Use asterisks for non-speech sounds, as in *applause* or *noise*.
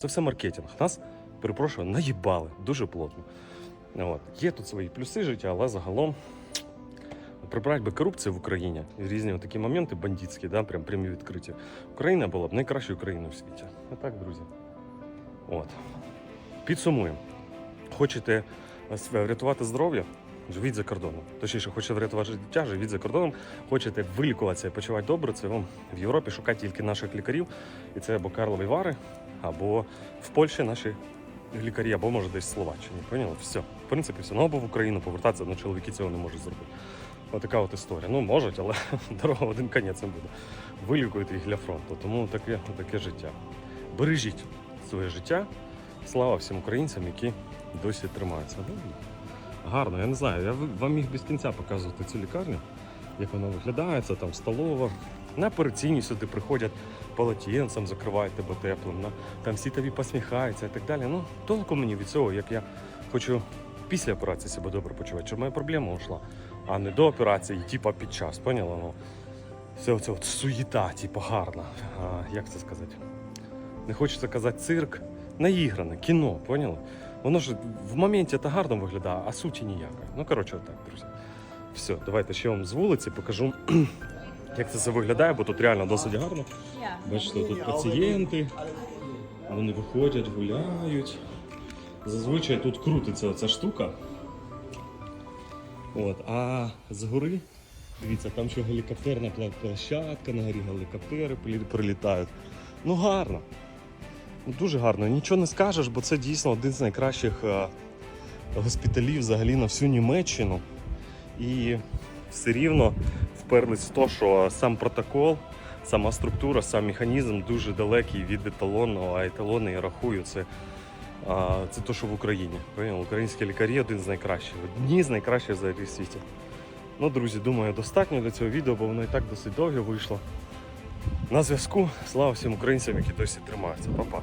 Це все маркетинг. Нас, перепрошую, наїбали дуже плотно. От. Є тут свої плюси життя, але загалом прибрати би корупцію в Україні і різні такі моменти бандитські, да, прям прямі відкриті. Україна була б найкращою країною в світі. Отак, друзі. От. Підсумуємо. Хочете е, врятувати здоров'я? Живіть за кордоном. Точніше, хочете врятувати життя, живіть за кордоном. Хочете вилікуватися і почувати добре, це вам в Європі шукати тільки наших лікарів. І це або Карлові Вари, або в Польщі наші лікарі, або може десь в Словаччині. Поняли? Все. В принципі, все. Ну або в Україну повертатися, але чоловіки цього не можуть зробити. Отака от історія. Ну, можуть, але *laughs* дорога один кінець не буде. Вилікують їх для фронту. Тому таке, таке життя. Бережіть своє життя. Слава всім українцям, які досі тримаються. Гарно, я не знаю. Я вам міг без кінця показувати цю лікарню, як вона виглядає, це там столова. На операційні сюди приходять полотенцем, закривають тебе теплим. На, там всі тобі посміхаються і так далі. Ну, толку мені від цього, як я хочу після операції себе добре почувати, щоб моя проблема ушла, а не до операції, типа під час. Поняла? Ну, все це от суєта, типу, гарна. А, як це сказати? Не хочеться казати цирк, наігране, кіно, поняли? Воно ж в моменті це гарно виглядає, а суті ніякої. Ну, коротше, отак, друзі. Все, давайте ще вам з вулиці покажу, *clears throat* як це все виглядає, бо тут реально досить гарно. Бачите, тут пацієнти, вони виходять, гуляють. Зазвичай тут крутиться оця штука. От, а згори, дивіться, там ще гелікоптерна площадка, на горі гелікоптери прилітають. Ну гарно. Ну, дуже гарно. Нічого не скажеш, бо це дійсно один з найкращих е, госпіталів взагалі на всю Німеччину. І все рівно вперлись в те, що сам протокол, сама структура, сам механізм дуже далекий від еталонного, а еталони, я рахую, це, це те, що в Україні. Українські лікарі один з найкращих, одні з найкращих взагалі в світі. Ну, друзі, думаю, достатньо для цього відео, бо воно і так досить довге вийшло. На зв'язку. Слава всім українцям, які досі тримаються. Па-па.